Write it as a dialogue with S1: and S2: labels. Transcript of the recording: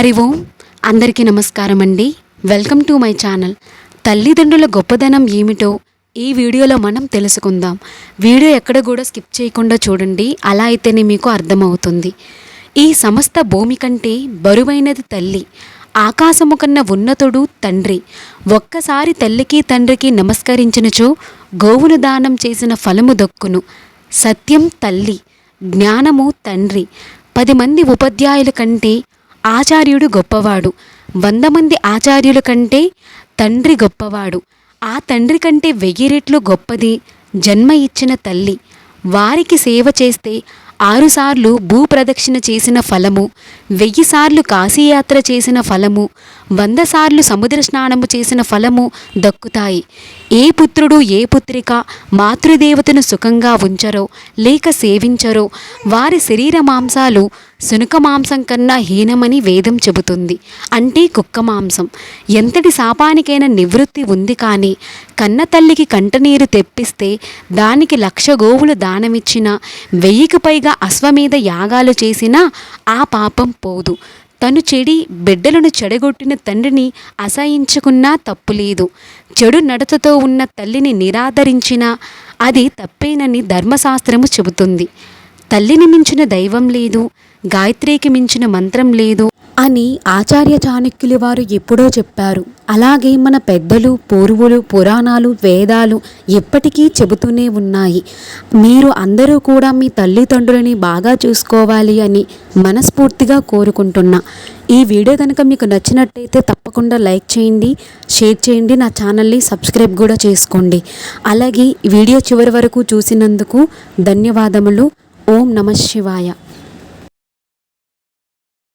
S1: హరి ఓం. అందరికీ నమస్కారం అండి వెల్కమ్ టు మై ఛానల్. తల్లిదండ్రుల గొప్పదనం ఏమిటో ఈ వీడియోలో మనం తెలుసుకుందాం. వీడియో ఎక్కడ కూడా స్కిప్ చేయకుండా చూడండి. అలా అయితేనే మీకు అర్థమవుతుంది. ఈ సమస్త భూమి కంటే బరువైనది తల్లి. ఆకాశము కన్నా ఉన్నతుడు తండ్రి. ఒక్కసారి తల్లికి తండ్రికి నమస్కరించినచో గోవును దానం చేసిన ఫలము దొక్కును. సత్యం తల్లి. జ్ఞానము తండ్రి. పది మంది ఉపాధ్యాయుల కంటే ఆచార్యుడు గొప్పవాడు. వంద మంది ఆచార్యుల కంటే తండ్రి గొప్పవాడు. ఆ తండ్రి కంటే వెయ్యి రెట్లు గొప్పది జన్మ ఇచ్చిన తల్లి. వారికి సేవ చేస్తే ఆరుసార్లు భూప్రదక్షిణ చేసిన ఫలము వెయ్యి సార్లు కాశీయాత్ర చేసిన ఫలము వంద సార్లు సముద్ర స్నానము చేసిన ఫలము దక్కుతాయి. ఏ పుత్రుడు ఏ పుత్రిక మాతృదేవతను సుఖంగా ఉంచరో లేక సేవించరో వారి శరీర మాంసాలు శునుక మాంసం కన్నా హీనమని వేదం చెబుతుంది. అంటే కుక్క మాంసం. ఎంతటి శాపానికైనా నివృత్తి ఉంది కానీ కన్న తల్లికి కంటనీరు తెప్పిస్తే దానికి లక్ష గోవులు దానమిచ్చినా వెయ్యికి పైగా అశ్వమేధ యాగాలు చేసినా ఆ పాపం పోదు. తను చెడి బిడ్డలను చెడగొట్టిన తండ్రిని అసహించుకున్నా తప్పులేదు. చెడు నడతతో ఉన్న తల్లిని నిరాదరించినా అది తప్పేనని ధర్మశాస్త్రము చెబుతుంది. తల్లిని మించిన దైవం లేదు గాయత్రికి మించిన మంత్రం లేదు అని ఆచార్య చాణక్యులు వారు ఎప్పుడో చెప్పారు. అలాగే మన పెద్దలు పూర్వులు పురాణాలు వేదాలు ఎప్పటికీ చెబుతూనే ఉన్నాయి. మీరు అందరూ కూడా మీ తల్లిదండ్రులని బాగా చూసుకోవాలి అని మనస్ఫూర్తిగా కోరుకుంటున్నా. ఈ వీడియో కనుక మీకు నచ్చినట్టయితే తప్పకుండా లైక్ చేయండి షేర్ చేయండి నా ఛానల్ని సబ్స్క్రైబ్ కూడా చేసుకోండి. అలాగే వీడియో చివరి వరకు చూసినందుకు ధన్యవాదములు. ఓం నమ శివాయ.